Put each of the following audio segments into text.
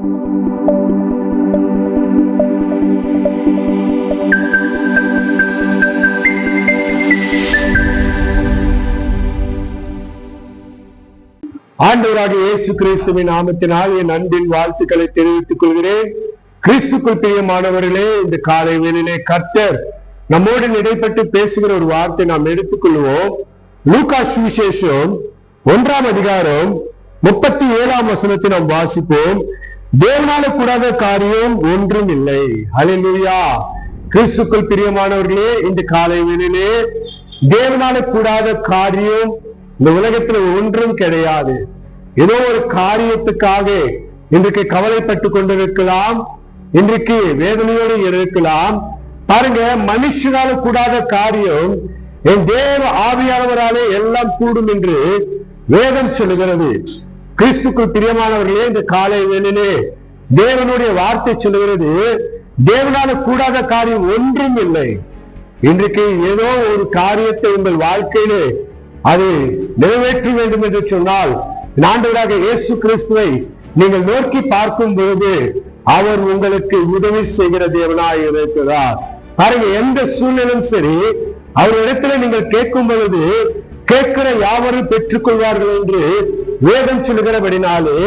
ஆண்டவராக இயேசு கிறிஸ்துவின் நாமத்தினால் என் அன்பின் வாழ்த்துக்களை தெரிவித்துக் கொள்கிறேன். கிறிஸ்துக்குள் பிரியமானவர்களே இந்த காலை வேளையிலே கர்த்தர் நம்மோடு இடைப்பட்டு பேசுகிற ஒரு வார்த்தை நாம் எடுத்துக்கொள்வோம். லூகா சுவிசேஷம் ஒன்றாம் அதிகாரம் முப்பத்தி ஏழாம் வசனத்தை நாம் வாசிப்போம். தேவனால கூடாத காரியம் ஒன்றும் இல்லை ஹalleluya. கிறிஸ்துக்குள் பிரியமானவர்களே இந்த காலை வேளையிலே தேவனால கூடாத காரியம் இந்த உலகத்துல ஒன்றும் கிடையாது. ஏதோ ஒரு காரியத்துக்காக இன்றைக்கு கவலைப்பட்டு கொண்டிருக்கலாம் இன்றைக்கு வேதனையோடு இருக்கலாம். பாருங்க மனுஷனால கூடாத காரியம் என் தேவ ஆவியானவராலே எல்லாம் கூடும் என்று வேதம் சொல்லுகிறது. கிறிஸ்துக்குள் பிரியமானவர்களே இந்த காலை வேலையிலே தேவனுடைய வார்த்தை சொல்லுகிறது தேவனால கூடாத காரியம் ஒன்றும் இல்லை. இன்றைக்கு ஏதோ ஒரு காரியத்தை உங்கள் வாழ்க்கையிலே அது நிறைவேற்ற வேண்டும் என்று சொன்னால் ஆண்டவராக இயேசு கிறிஸ்துவை நீங்கள் நோக்கி பார்க்கும் பொழுது அவர் உங்களுக்கு உதவி செய்கிற தேவனாய் இருக்கிறார். பாருங்க எந்த சூழ்நிலும் சரி அவரிடத்துல நீங்கள் கேட்கும் பொழுது கேட்கிற யாவரும் பெற்றுக்கொள்வார்கள் என்று வேதம் சொல்லுகிறபடினாலே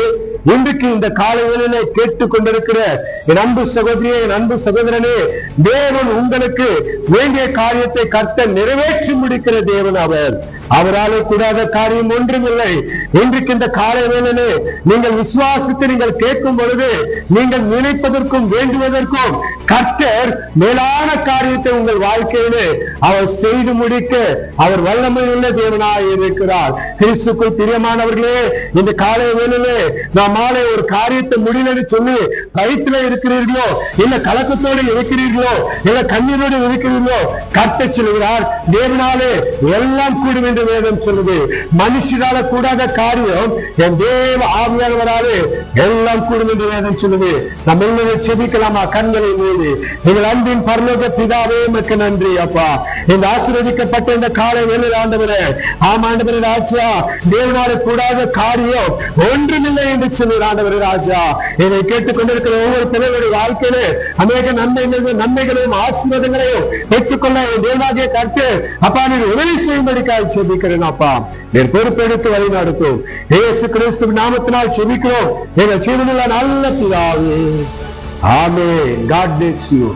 இன்றைக்கு இந்த காலையிலே கேட்டுக் கொண்டிருக்கிற என் அன்பு சகோதரியே என் அன்பு சகோதரனே தேவன் உங்களுக்கு வேண்டிய காரியத்தை கர்த்த நிறைவேற்றி முடிக்கிற தேவன் அவர். அவராலே கூடாத காரியம் ஒன்றுமில்லை இன்றைக்கு இந்த காலை வேளையிலே நீங்கள் விசுவாசித்து நீங்கள் கேட்கும் பொழுது நீங்கள் நினைப்பதற்கும் வேண்டுவதற்கும் கர்த்தர் மேலான காரியத்தை உங்கள் வாழ்க்கையிலே அவர் செய்து முடிக்க அவர் வல்லமை உள்ள தேவனாய் இருக்கிறார். கிறிஸ்துக்குள் பிரியமானவர்களே இந்த காலை வேலையிலே நாம் மாலை ஒரு காரியத்தை முடியலன்னு சொல்லி பயத்துல இருக்கிறீர்களோ இல்ல கலக்கத்தோடு இருக்கிறீர்களோ இல்ல கண்ணீரோடு இருக்கிறீர்களோ கர்த்த சொல்கிறார் தேவனாலே எல்லாம் கூடும் என்று வேதம் சொல்லுது. மனுஷனால கூடாத காரியம் என் தேவ ஆவியானவராலே எல்லாம் கூடும் என்று வேதம் சொல்லுது. நம்ம உள்ளதை செபிக்கலாமா? கண்களை மூடி. நீங்கள் அன்பின் பரலோக பிதாவே உமக்கு நன்றி அப்பா. இந்த ஆசீர்வதிக்கப்பட்ட இந்த காலை வேலையில் ஆண்டவரே ஆம் ஆண்டவரே ராஜா தேவனால கூடாத காரியம் ஒன்றுமில்லை என்று சொன்னார் ஆண்டவரே ராஜா. இதை கேட்டுக்கொண்டிருக்கிற ஒவ்வொரு பிள்ளைகளுடைய வாழ்க்கையிலே அநேக நன்மைகள் நன்மைகளையும் ஆசீர்வாதங்களையும் பெற்றுக்கொள்ள தேவனாகிய கருத்து அப்பா நீர் உதவி செய்யும்படிக்காக செபிக்கிறேன் அப்பா. என் பொறுப்பெடுத்து வழி நடத்தும் ஏசு கிறிஸ்து நாமத்தினால் செபிக்கிறோம். നിന്റെ ജീവിതങ്ങൾ നല്ല പിതാവേ ആമേ ഗാഡ് ബ്ലെസ് യു